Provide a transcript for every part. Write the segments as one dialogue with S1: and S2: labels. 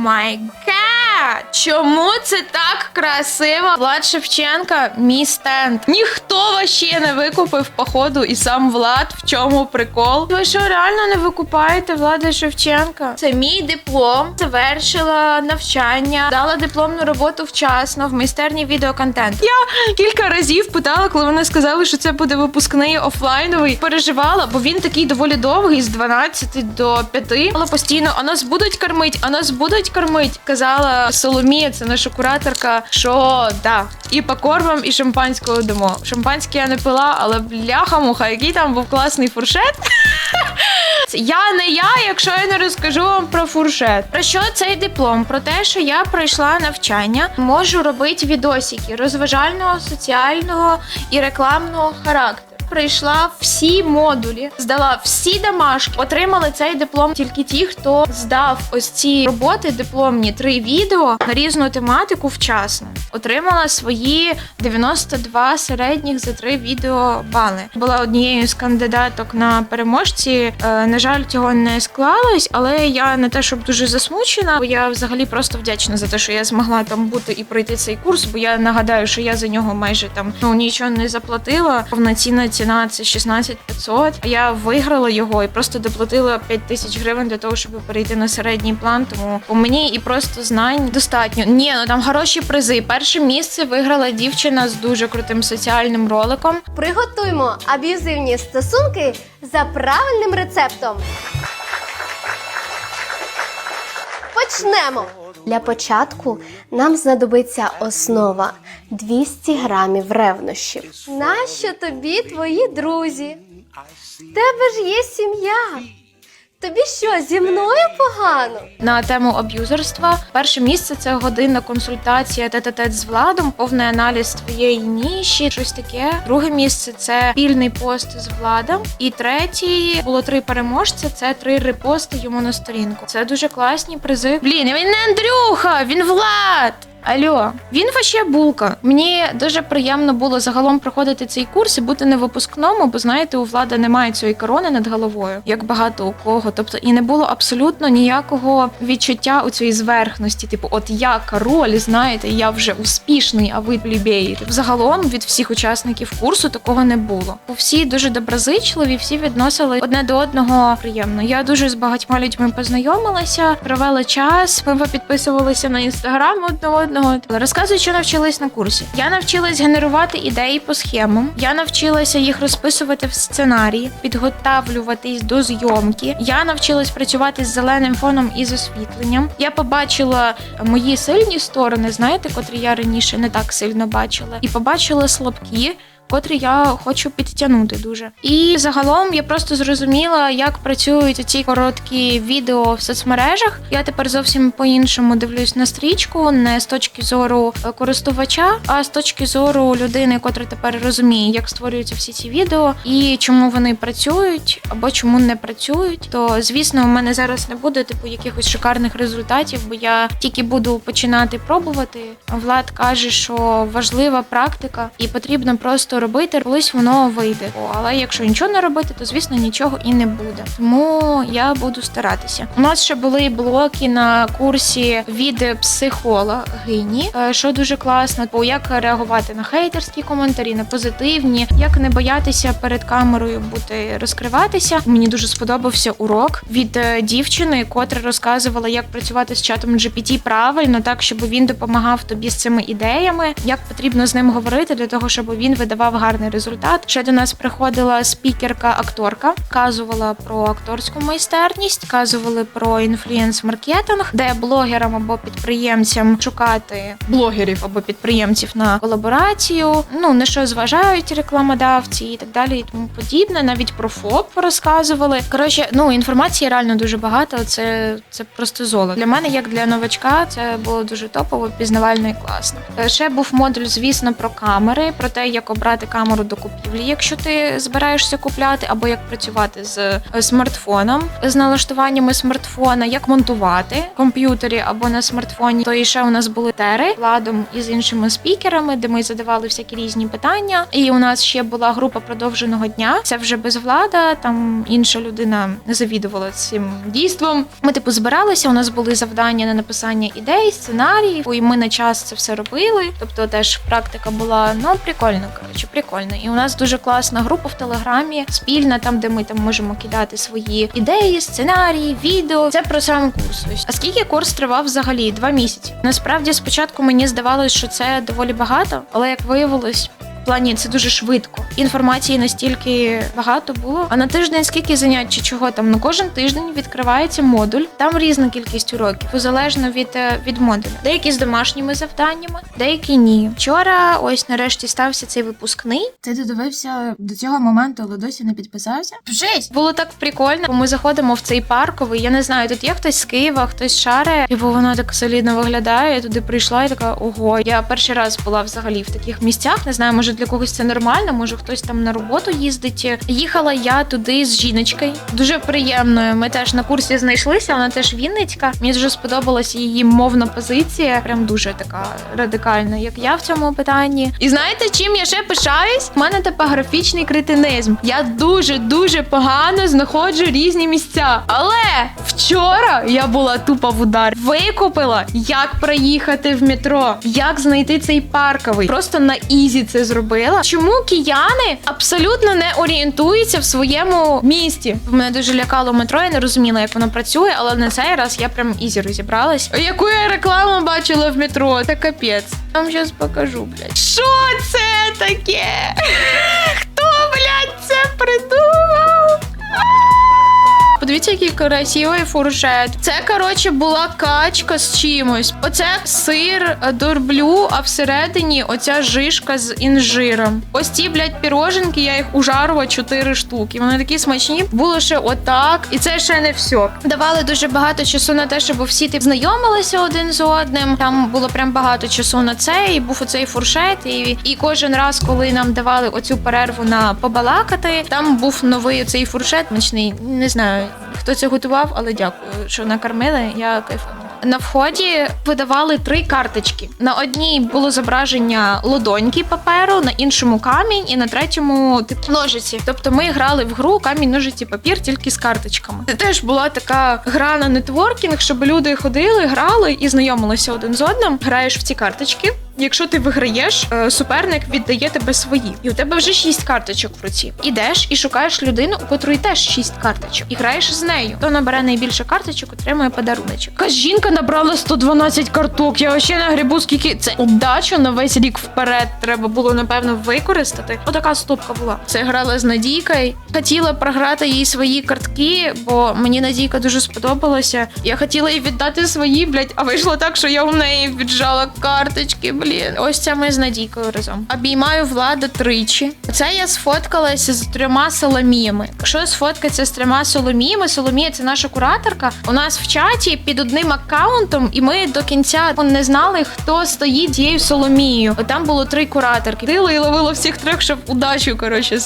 S1: my god. Чому це так красиво? Влад Шевченка, мій стенд. Ніхто ваще не викупив походу, і сам Влад. В чому прикол? Ви що реально не викупаєте Влада Шевченка? Це мій диплом. Завершила навчання, дала дипломну роботу вчасно в майстерні відеоконтент. Я кілька разів питала, коли вони сказали, що це буде випускний офлайновий. Переживала, бо він такий доволі довгий, з 12 до 5. Але постійно а нас будуть кормить, а нас будуть кормить. Казала Соломія, це наша кураторка, що да. І по кормам, і шампанського дамо. Шампанське я не пила, але бляха-муха, який там був класний фуршет. Я не я, якщо я не розкажу вам про фуршет. Про що цей диплом? Про те, що я пройшла навчання, можу робити відосики розважального, соціального і рекламного характеру. Пройшла всі модулі, здала всі домашки, отримали цей диплом тільки ті, хто здав ось ці роботи дипломні три відео на різну тематику вчасно. Отримала свої 92 середніх за три відео бали. Була однією з кандидаток на переможці. Е, на жаль, цього не склалось, але я не те, щоб дуже засмучена, бо я взагалі просто вдячна за те, що я змогла там бути і пройти цей курс. Бо я нагадаю, що я за нього майже там ну нічого не заплатила. Повноцінна ціна це 16 500, я виграла його і просто доплатила 5 тисяч гривень для того, щоб перейти на середній план. Тому у мені і просто знань достатньо. Ні, ну там хороші призи. Перше місце виграла дівчина з дуже крутим соціальним роликом.
S2: Приготуймо аб'юзивні стосунки за правильним рецептом. Почнемо. Для початку нам знадобиться основа 200 грамів ревнощів. Нащо тобі твої друзі? В тебе ж є сім'я. Тобі що, зі мною погано?
S1: на тему аб'юзерства. Перше місце це годинна консультація тет-а-тет з владом, повний аналіз твоєї ніші, щось таке. Друге місце це спільний пост з владом. І третій було три переможця. Це три репости йому на сторінку. Це дуже класні призи. Блін, він не Андрюха, він Влад. Алло, він вообще булка. Мені дуже приємно було загалом проходити цей курс і бути на випускному, бо знаєте, у влада немає цієї корони над головою, як багато у кого. Тобто, і не було абсолютно ніякого відчуття у цій зверхності. Типу, от я король, знаєте, я вже успішний, а ви плібеї. Загалом від всіх учасників курсу такого не було. Всі дуже доброзичливі, всі відносили одне до одного приємно. Я дуже з багатьма людьми познайомилася, провела час. Ми підписувалися на інстаграм одне одного. Розказую, що навчилась на курсі. Я навчилась генерувати ідеї по схемам. Я навчилася їх розписувати в сценарії, підготавлюватись до зйомки. Я навчилась працювати з зеленим фоном і з освітленням. Я побачила мої сильні сторони, знаєте, котрі я раніше не так сильно бачила, і побачила слабкі. Котрі я хочу підтягнути дуже, і загалом я просто зрозуміла, як працюють ці короткі відео в соцмережах. Я тепер зовсім по-іншому дивлюсь на стрічку, не з точки зору е, користувача, а з точки зору людини, котра тепер розуміє, як створюються всі ці відео і чому вони працюють або чому не працюють. То звісно, у мене зараз не буде типу якихось шикарних результатів, бо я тільки буду починати пробувати. Влад каже, що важлива практика, і потрібно просто робити, колись воно вийде. Але якщо нічого не робити, то звісно нічого і не буде. Тому я буду старатися. У нас ще були блоки на курсі від психологині, е, що дуже класно, бо як реагувати на хейтерські коментарі, на позитивні, як не боятися перед камерою бути розкриватися. Мені дуже сподобався урок від е, дівчини, котра розказувала, як працювати з чатом GPT правильно, так щоб він допомагав тобі з цими ідеями, як потрібно з ним говорити для того, щоб він видавав гарний результат. Ще до нас приходила спікерка-акторка, вказувала про акторську майстерність, вказували про інфлюєнс-маркетинг, де блогерам або підприємцям шукати блогерів або підприємців на колаборацію. Ну на що зважають рекламодавці і так далі, і тому подібне. Навіть про ФОП розказували. Коротше, ну інформації реально дуже багато. Це, це просто золото. Для мене, як для новачка, це було дуже топово, пізнавально і класно. Е, Ще був модуль, звісно, про камери, про те, як обрати підключати камеру до купівлі, якщо ти збираєшся купляти, або як працювати з е, смартфоном, з налаштуваннями смартфона, як монтувати в комп'ютері або на смартфоні. То і ще у нас були тери владом і з іншими спікерами, де ми задавали всякі різні питання. І у нас ще була група продовженого дня. Це вже без влада. Там інша людина завідувала цим дійством. Ми типу збиралися. У нас були завдання на написання ідей, сценаріїв, і ми на час це все робили. Тобто, теж практика була ну прикольно. Коротше, прикольно. І у нас дуже класна група в телеграмі, спільна, там де ми там можемо кидати свої ідеї, сценарії, відео. Це про сам курс. Ось. А скільки курс тривав взагалі? Два місяці. Насправді, спочатку мені здавалось, що це доволі багато, але як виявилось. Плані це дуже швидко. Інформації настільки багато було. А на тиждень скільки занять чи чого там? Ну кожен тиждень відкривається модуль. Там різна кількість уроків, залежно від, е, від модуля. Деякі з домашніми завданнями, деякі ні. Вчора, ось нарешті стався цей випускний. Ти додивився до цього моменту, але досі не підписався. Жесть! Було так прикольно. бо Ми заходимо в цей парковий. Я не знаю, тут є хтось з Києва, хтось шаре, і бо воно так солідно виглядає. Я туди прийшла і така ого. Я перший раз була взагалі в таких місцях. Не знаю, може для когось це нормально, може хтось там на роботу їздить. Їхала я туди з жіночкою. Дуже приємною. Ми теж на курсі знайшлися. Вона теж Вінницька. Мені дуже сподобалася її мовна позиція. Прям дуже така радикальна, як я в цьому питанні. І знаєте, чим я ще пишаюсь? У мене типографічний кретинизм. Я дуже дуже погано знаходжу різні місця. Але вчора я була тупо в удар. Викупила, як проїхати в метро, як знайти цей парковий. Просто на ізі це зробила. Чому кияни абсолютно не орієнтуються в своєму місті? Мене дуже лякало метро, я не розуміла, як воно працює, але на цей раз я прям ізі розібралась. Яку я рекламу бачила в метро? Це капець. Я вам зараз покажу, блядь. Що це таке? Хто, блядь, це придумав? Подивіться, який красивий фуршет. Це, коротше, була качка з чимось. Оце сир дурблю, а всередині оця жишка з інжиром. Ось ці, блядь, піроженки, я їх ужарила 4 штуки. Вони такі смачні. Було ще отак, і це ще не все. Давали дуже багато часу на те, щоб всі тип знайомилися один з одним. Там було прям багато часу на це. І був оцей фуршет. І, і кожен раз, коли нам давали оцю перерву на побалакати, там був новий оцей фуршет. Смачний. Не знаю, хто це готував, але дякую, що накормили. Я кайфанула. На вході видавали три карточки. На одній було зображення лодоньки паперу, на іншому камінь, і на третьому типу ножиці. Тобто ми грали в гру камінь, ножиці, папір тільки з карточками. Це теж була така гра на нетворкінг, щоб люди ходили, грали і знайомилися один з одним. Граєш в ці карточки. Якщо ти виграєш, е, суперник віддає тебе свої, і у тебе вже шість карточок в руці. Ідеш і шукаєш людину, у котрої теж шість карточок, і граєш з нею. Хто набере найбільше карточок, отримує подаруночок. Якась жінка набрала 112 карток. Я ще на грибу скільки це удачу на весь рік вперед. Треба було напевно використати. Отака стопка була. Це грала з Надійкою. Хотіла програти їй свої картки, бо мені Надійка дуже сподобалася. Я хотіла їй віддати свої, блядь, а вийшло так, що я у неї віджала карточки. Блін, ось це ми з Надійкою разом. Обіймаю влада тричі. Це я сфоткалася з трьома соломіями. Якщо сфоткатися з трьома соломіями, Соломія це наша кураторка. У нас в чаті під одним аккаунтом, і ми до кінця не знали, хто стоїть цією Соломією. Там було три кураторки. Дила і ловила всіх трьох, щоб удачу коротше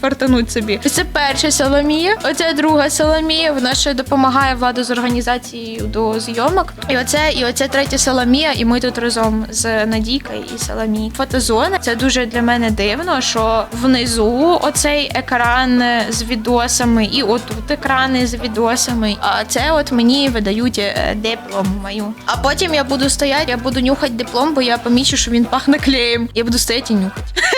S1: фартануть собі. Це перша Соломія, оця друга Соломія. Вона ще допомагає владу з організацією до зйомок. І оце, і оце третя Соломія, і ми тут разом з Надійкою і Саламі. Фотозона це дуже для мене дивно, що внизу оцей екран з відосами, і отут екрани з відосами. А це от мені видають е, диплом мою. А потім я буду стояти, я буду нюхати диплом, бо я помічу, що він пахне клеєм. Я буду стояти і нюхати.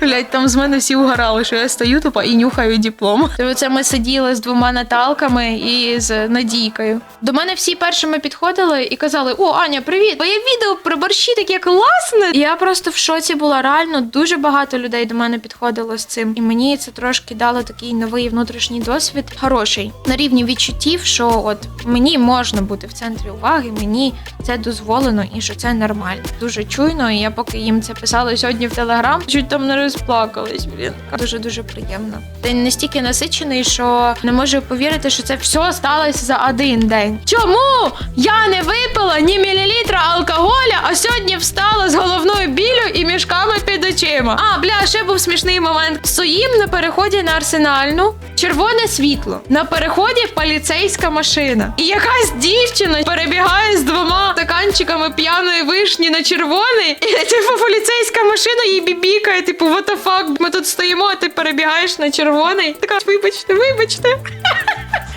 S1: Блять, там з мене всі угорали, що я стою тупо і нюхаю диплом. Тобто це ми сиділи з двома Наталками і з Надійкою. До мене всі першими підходили і казали: О, Аня, привіт! Твоє відео про борщі таке класне. І я просто в шоці була. Реально дуже багато людей до мене підходило з цим. І мені це трошки дало такий новий внутрішній досвід. Хороший на рівні відчуттів, що от мені можна бути в центрі уваги, мені це дозволено і що це нормально. Дуже чуйно. І я поки їм це писала сьогодні в телеграм, чуть там не розплакалась. Блін, дуже дуже приємно. День настільки насичений, що не можу повірити, що це все сталося за один день. Чому я не випила ні мілілітра алкоголя, а сьогодні встала з головною біллю і мішками під очима? А, бля, ще був смішний момент. Стоїм на переході на арсенальну. Червоне світло. На переході поліцейська машина. І якась дівчина перебігає з двома стаканчиками п'яної вишні на червоний. І типу поліцейська машина їй бібікає, типу, what the fuck, ми тут стоїмо, а ти перебігаєш на червоний. Така, вибачте, вибачте.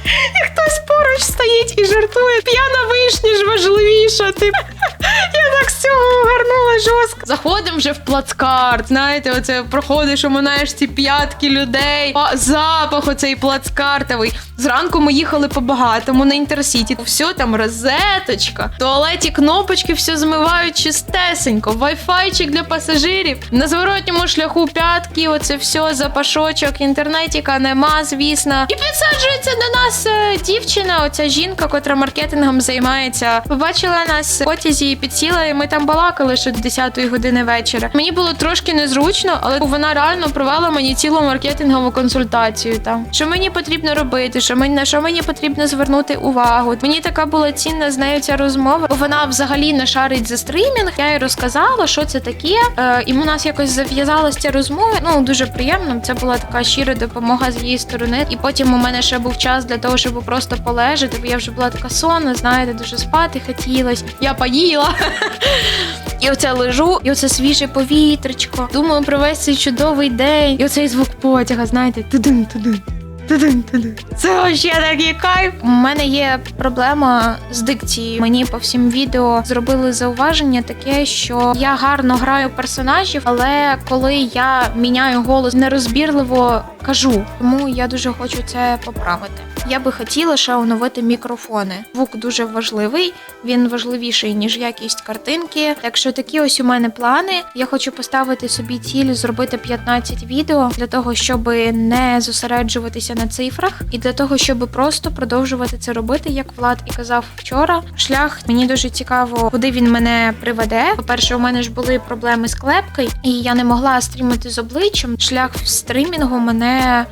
S1: І хтось поруч стоїть і жартує. П'яна вишня ж важливіша. Тип. Я так з цього угарнула жорстко. Заходимо вже в плацкарт. Знаєте, оце проходиш, оминаєш ці п'ятки людей. Запах оцей плацкартовий. Зранку ми їхали по багатому на інтерсіті. Все там розеточка. Туалеті кнопочки все змивають чистесенько. Вайфайчик для пасажирів. На зворотньому шляху п'ятки. Оце все запашочок. Інтернетіка нема, звісно. І підсаджується до нас е, дівчина, оця жінка, котра маркетингом займається. Побачила нас в потязі і підсіла, і ми там балакали ще до 10 години вечора. Мені було трошки незручно, але вона реально провела мені цілу маркетингову консультацію. Там що мені потрібно робити, що мені на що мені потрібно звернути увагу. Мені така була цінна з нею ця розмова, бо вона взагалі не шарить за стрімінг. Я їй розказала, що це таке, е, і у нас якось зав'язалася ця розмова. Ну дуже приємно. Це була така щира допомога з її сторони. І потім у мене ще був час для того, щоб просто полежати, бо я вже була така сонна, знаєте, дуже спати хотілось. Я поїла. І оце лежу, і оце свіже повітрячко. Думаю про весь цей чудовий день. І оцей звук потяга, знаєте, тудин, тудин. Тудин, тудин. Це ще такий кайф. У мене є проблема з дикцією. Мені по всім відео зробили зауваження таке, що я гарно граю персонажів, але коли я міняю голос нерозбірливо кажу. Тому я дуже хочу це поправити. Я би хотіла ще оновити мікрофони. Звук дуже важливий, він важливіший ніж якість картинки. Так що такі ось у мене плани. Я хочу поставити собі ціль зробити 15 відео для того, щоб не зосереджуватися на цифрах, і для того, щоб просто продовжувати це робити, як Влад і казав вчора. Шлях мені дуже цікаво, куди він мене приведе. По-перше, у мене ж були проблеми з клепкою, і я не могла стрімити з обличчям. Шлях в стрімінгу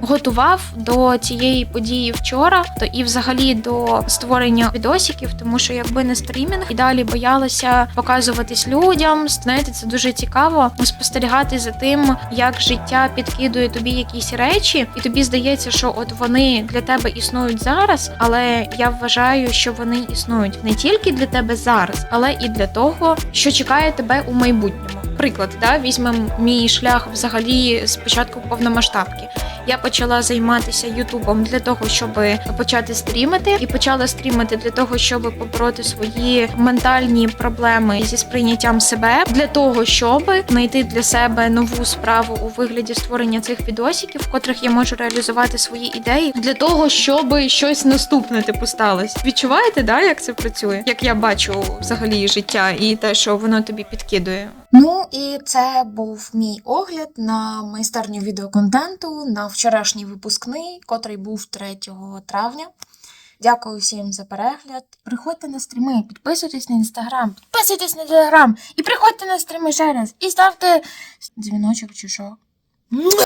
S1: готував до цієї події вчора, то і взагалі до створення відосиків, тому що якби не стрімінг і далі боялася показуватись людям. Знаєте, це дуже цікаво спостерігати за тим, як життя підкидує тобі якісь речі, і тобі здається, що от вони для тебе існують зараз, але я вважаю, що вони існують не тільки для тебе зараз, але і для того, що чекає тебе у майбутньому. Приклад, да, візьмемо мій шлях взагалі з початку повномасштабки. Я почала займатися Ютубом для того, щоб почати стрімити, і почала стрімити для того, щоб побороти свої ментальні проблеми зі сприйняттям себе, для того, щоб знайти для себе нову справу у вигляді створення цих відосиків, в котрих я можу реалізувати свої ідеї, для того, щоб щось наступне типу сталося. Відчуваєте, да, як це працює? Як я бачу взагалі життя і те, що воно тобі підкидує.
S3: Ну і це був мій огляд на майстерню відеоконтенту на вчорашній випускний, котрий був 3 травня. Дякую всім за перегляд. Приходьте на стріми, підписуйтесь на інстаграм, підписуйтесь на телеграм і приходьте на стріми ще раз. І ставте дзвіночок чи що.